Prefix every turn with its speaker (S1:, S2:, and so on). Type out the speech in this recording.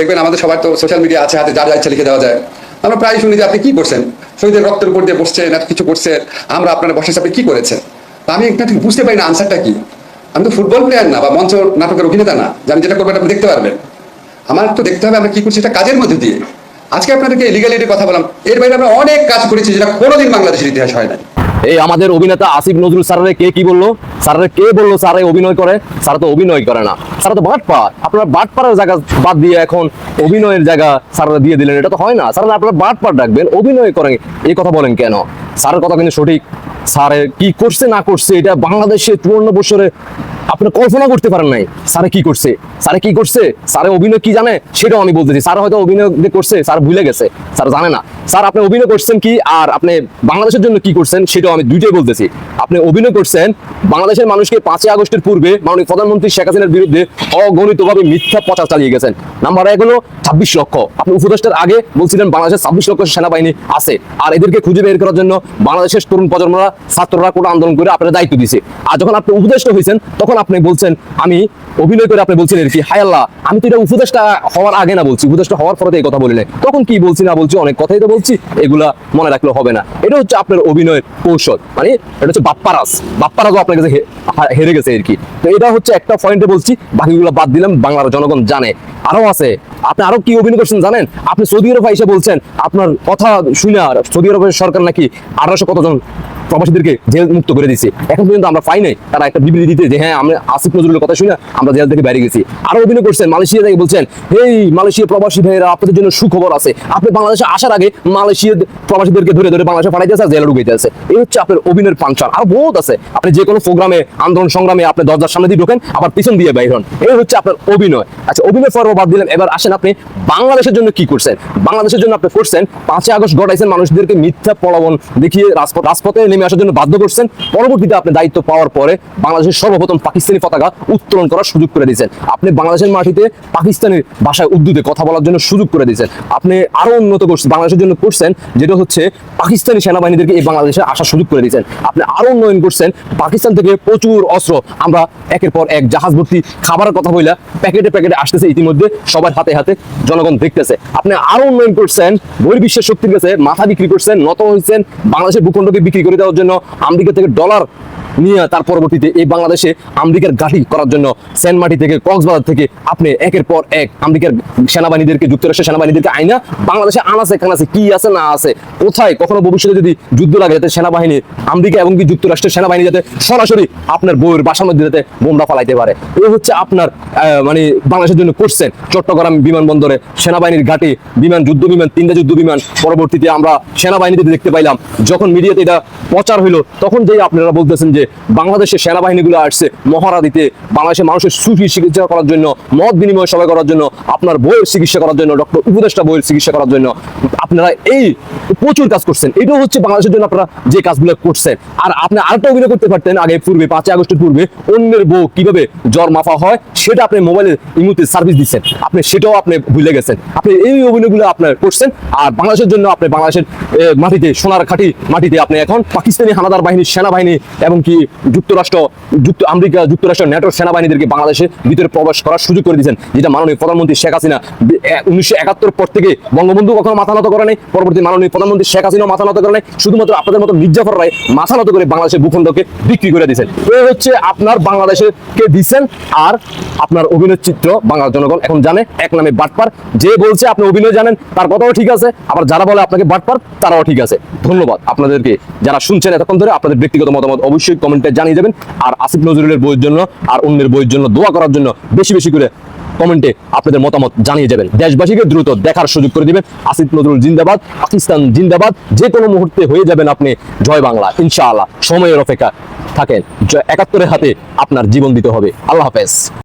S1: দেখবেন আমাদের সবার তো সোশ্যাল মিডিয়া আছে, হাতে যার যা ইচ্ছা লিখে দেওয়া যায়। আমরা প্রায় শুনি যে আপনি কি করছেন? শহীদের রক্তের উপর দিয়ে বসছেন, এত কিছু করছেন, আমরা আপনার বসে আপনি কি করেছেন? আমি একটা ঠিক বুঝতে পারি না আনসারটা কি। আমি তো ফুটবল প্লেয়ার না বা মঞ্চ নাটকের অভিনেতা না, যে আমি যেটা করবেন আপনি দেখতে পারবেন। আমার তো দেখতে হবে আমরা কি করছি, এটা কাজের মধ্যে দিয়ে। আজকে আপনাদেরকে লিগালিটির কথা বললাম। এর বাইরে আমরা অনেক কাজ করেছি যেটা কোনোদিন বাংলাদেশের ইতিহাস হয় না
S2: এই আমাদের অভিনেতা আসিফ নজরুল স্যারের কে কি বলল? স্যারের কে বলল স্যারে অভিনয় করে? স্যারা তো অভিনয় করে না। স্যারা তো বাট পার আপনার বাট পাড়ার জায়গা বাদ দিয়ে এখন অভিনয়ের জায়গা স্যাররা দিয়ে দিলেন। এটা তো হয় না। স্যারা আপনার বাট পার ডাকবেন অভিনয় করেন। এই কথা বলেন কেন? স্যারের কথা কিন্তু সঠিক। স্যারে কি করছে না করছে, এটা বাংলাদেশে চুয়ান্ন বছরে আপনি কল্পনা করতে পারেন নাই, স্যারে কি করছে? স্যারে কি করছে? স্যারে অভিনয় কি জানে? সেটাও আমি বলতেছি স্যার হয়তো অভিনয় করছে, স্যার ভুলে গেছে, স্যার জানে না। স্যার, আপনি অভিনয় করছেন কি? আর আপনি বাংলাদেশের জন্য কি করছেন? সেটাও আমি দুইটাই বলতেছি আপনি অভিনয় করছেন, বাংলাদেশের মানুষকে পাঁচই আগস্টের পূর্বে মাননীয় প্রধানমন্ত্রী শেখ হাসিনার বিরুদ্ধে অগণিতভাবে মিথ্যা প্রচার চালিয়ে গেছেন। নাম্বার এক হলো ছাব্বিশ লক্ষ। আপনি উপদেষ্টার আগে বলছিলেন বাংলাদেশের ছাব্বিশ লক্ষ সেনাবাহিনী আছে। আর এদেরকে খুঁজে বের করার জন্য বাংলাদেশের তরুণ প্রজন্মরা ছাত্ররা কোটা আন্দোলন করে আপনার দায়িত্ব দিছে। আর যখন আপনি উপদেষ্টা হয়েছেন, তখন আপনি বলছেন, আমি অভিনয় করে আপনি বলছেন আর কি, হায় আল্লাহ, আমি তো এটা উপদেষ্টা হওয়ার আগে না বলছি, উপদেষ্টা হওয়ার পরে এই কথা বলি তখন কি বলছি না বলছি, অনেক কথাই তো বলছি, এগুলা মনে রাখলে হবে না। এটা হচ্ছে আপনার অভিনয়ের কৌশল। মানে এটা হচ্ছে বাপ্পারাস বাপ্পারাজও আপনার কাছে হেরে গেছে আর কি। তো এটা হচ্ছে একটা পয়েন্টে বলছি, বাকিগুলো বাদ দিলাম, বাংলার জনগণ জানে। আরও আছে, আপনি আরও কি অভিনয় করছেন জানেন? আপনি সৌদি আরব এসে বলছেন, আপনার কথা শুনে আর সৌদি আরবের সরকার নাকি আঠারোশো কতজন প্রবাসীদেরকে জেল মুক্ত করে দিছে এখন পর্যন্ত আমরা পাই নাই তারা একটা বিবৃতি দিতে যে হ্যাঁ আমরা আসিফ নজরুলের কথা শুনে আমরা জেল থেকে বাইরে গেছি। আরও অভিনয় করছেন মালয়েশিয়া থেকে বলছেন এই মালয়েশিয়া প্রবাসী ভাইয়েরা, আপনাদের জন্য সুখবর আছে। আপনি বাংলাদেশে আসার আগে মালয়েশিয়া প্রবাসীদেরকে ধরে ধরে বাংলাদেশে পাঠাইতেছে জেলে ঢুকাইতে আছে এই হচ্ছে আপনার অভিনয়ের পাঞ্চাল। আর বহুত আছে। আপনি যে কোনো প্রোগ্রামে, আন্দোলন সংগ্রামে আপনি দরজার সামনে দিয়ে ঢোকেন, আবার পিছন দিয়ে বাইর হন। এই হচ্ছে আপনার অভিনয়। আচ্ছা অভিনয় পর্ব বাদ দিলেন। এবার আসেন আপনি বাংলাদেশের জন্য কি করছেন? বাংলাদেশের জন্য আপনি করছেন, পাঁচই আগস্ট ঘটাইছেন মানুষদেরকে মিথ্যা প্রলোভন দেখিয়ে রাজপথ রাজপথে নেমে আসার জন্য বাধ্য করছেন। পরবর্তীতে আপনি দায়িত্ব পাওয়ার পরে বাংলাদেশের সর্বপ্রথম পাকিস্তানি পতাকা উত্তোলন করার সুযোগ করে দিয়েছেন। আপনি বাংলাদেশের মাটিতে পাকিস্তানের ভাষায় উর্দুতে কথা বলার জন্য সুযোগ করে দিয়েছেন। আপনি আরও উন্নত করছেন বাংলাদেশের জন্য করছেন যেটা হচ্ছে পাকিস্তানি সেনাবাহিনীদেরকে এই বাংলাদেশে আসার সুযোগ করে দিয়েছেন। আপনি আরও উন্নয়ন করছেন। পাকিস্তান থেকে প্রচুর অস্ত্র আমরা একের পর এক জাহাজ ভর্তি খাবারের কথা বইলা প্যাকেটে প্যাকেটে আসতেছে। ইতিমধ্যে সবার হাতে হাতে জনগণ দেখতেছে। আপনি আরও উন্নয়ন করছেন। বহির্বিশ্বের শক্তির কাছে মাথা বিক্রি করছেন, নত হয়েছেন। বাংলাদেশের ভূখণ্ডকে বিক্রি করে দেওয়ার জন্য আমেরিকা থেকে ডলার নিয়ে তার পরবর্তীতে এই বাংলাদেশে আমেরিকার গাঠি করার জন্য সেন্টমাটি থেকে, কক্সবাজার থেকে আপনি একের পর এক আমেরিকার সেনাবাহিনীদেরকে, যুক্তরাষ্ট্রের সেনাবাহিনীদেরকে আইনা বাংলাদেশে আনাছে, কানাছে, কি আছে, না আছে, কোথায়, কখনো ভবিষ্যতে যদি যুদ্ধ লাগে যাতে সেনাবাহিনী আমেরিকা এবং কি যুক্তরাষ্ট্রের সেনাবাহিনী যাতে সরাসরি আপনার বইয়ের বাসার মধ্যে যাতে বোমরা ফালাইতে পারে। এই হচ্ছে আপনার মানে বাংলাদেশের জন্য করছেন চট্টগ্রাম বিমানবন্দরে সেনাবাহিনীর ঘাটে, বিমান যুদ্ধ বিমান তিনটা যুদ্ধ বিমান পরবর্তীতে আমরা সেনাবাহিনীতে দেখতে পাইলাম। যখন মিডিয়াতে এটা প্রচার হইল, তখন যেই আপনারা বলতেছেন যে বাংলাদেশের সেনাবাহিনীগুলো আসছে মহারা দিতে বাংলাদেশের মানুষের সুফি চিকিৎসা করার জন্য, মত বিনিময় সবাই করার জন্য, আপনার বইয়ের চিকিৎসা করার জন্য, ডক্টর উপদেষ্টা বইয়ের চিকিৎসা করার জন্য, আপনারা এই প্রচুর কাজ করছেন। এটাও হচ্ছে বাংলাদেশের জন্য আপনারা যে কাজগুলো করছেন। আর আপনি আরেকটা অভিনয় করতে পারতেন আগে পূর্বে, পাঁচই আগস্টের পূর্বে, অন্যের বউ কীভাবে জ্বর মাফা হয়, সেটা আপনি মোবাইলের ইমুতে সার্ভিস দিচ্ছেন। আপনি সেটাও আপনি ভুলে গেছেন। আপনি এই অভিনয়গুলো আপনার করছেন, আর বাংলাদেশের জন্য আপনি বাংলাদেশের মাটিতে, সোনার খাঁটি মাটিতে আপনি এখন পাকিস্তানি হানাদার বাহিনী, সেনাবাহিনী এবং কি যুক্তরাষ্ট্র, যুক্ত আমেরিকা, যুক্তরাষ্ট্র নেটোর সেনাবাহিনীদেরকে বাংলাদেশে ভিতরে প্রবেশ করার সুযোগ করে দিয়েছেন, যেটা মাননীয় প্রধানমন্ত্রী শেখ হাসিনা। উনিশশো একাত্তর পর থেকে বঙ্গবন্ধু কখনো মাথা নত করে নাই, পরবর্তী মাননীয় প্রধানমন্ত্রী শেখ হাসিনা মাথা নত করে নাই, শুধুমাত্র আপনাদের মতো মির্জাফর রায় মাথা নত করে বাংলাদেশের ভূখণ্ডকে বিক্রি করে দিয়েছেন। এ হচ্ছে আপনার বাংলাদেশকে দিচ্ছেন, আর আপনার অভিনয় চিত্র বাংলার জনগণ এখন জানে, এক নামে বাটপার। যে বলছে আপনি অভিনয় জানেন, তার কথাও ঠিক আছে, আবার যারা বলে আপনাকে বাটপার, তারাও ঠিক আছে। ধন্যবাদ আপনাদেরকে, যারা শুনছেন এতক্ষণ ধরে আপনাদের ব্যক্তিগত মতামত অবশ্যই কমেন্টে জানিয়ে যাবেন আর আসিফ নজরুলের বইয়ের জন্য আর অন্যের বইয়ের জন্য দোয়া করার জন্য বেশি বেশি করে কমেন্টে আপনাদের মতামত জানিয়ে যাবেন। দেশবাসীকে দ্রুত দেখার সুযোগ করে দিবেন আসিফ নজরুল জিন্দাবাদ, পাকিস্তান জিন্দাবাদ, যে কোনো মুহূর্তে হয়ে যাবেন আপনি জয় বাংলা। ইনশাআল্লাহ সময়ের অপেক্ষা থাকেন। একাত্তরের হাতে আপনার জীবন দিতে হবে। আল্লাহ হাফেজ।